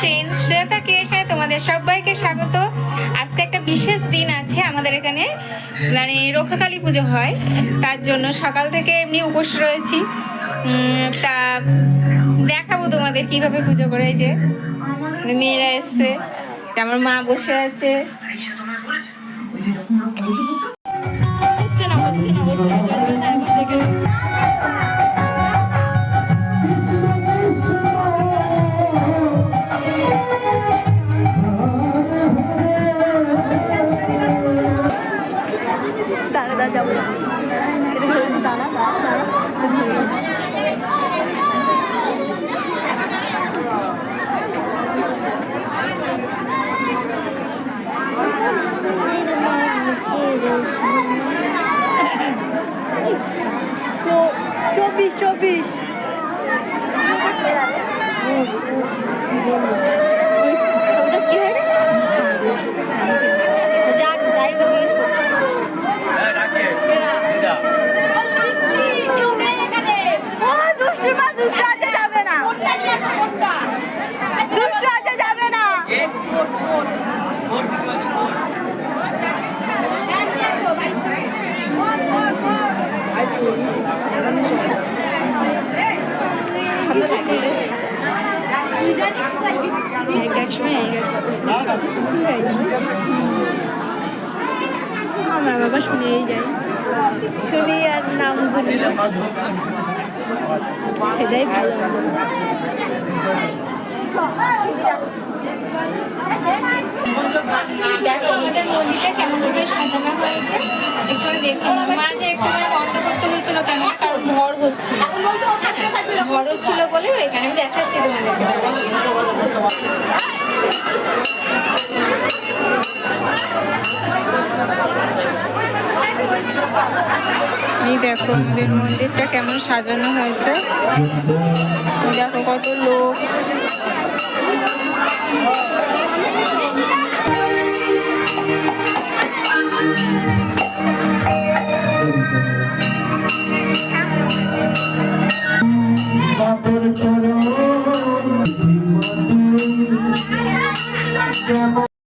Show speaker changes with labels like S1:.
S1: Friends Shreta ক্রিয়েশনে তোমাদের সবাইকে স্বাগত। আজকে একটা বিশেষ দিন আছে আমাদের এখানে। মানে রক্ষাকালী পুজো হয়। তার জন্য সকাল থেকে এমনি উপোস রয়েছি। তা দেখাবো তোমাদের কীভাবে পুজো করে যে। মেয়েরা এসছে, আমার মা বসে আছে।
S2: চব্বিশ চব্বিশ। ওই ওটা যাবে না আমার বাবা শুনেই যায় শুনি আর নাম বলি সেটাই ভালো
S1: দেখো, আমাদের মন্দিরটা কেমন ভাবে সাজানো হয়েছে। একটু দেখে মাঝে একটু বন্ধ করতে হয়েছিল কেন কারণ ভর হচ্ছিল ভর ছিল বলে এখানে আমি দেখাচ্ছি তোমাদেরকে। দেখো আমাদের মন্দিরটা কেমন সাজানো হয়েছে। দেখো কত লোক।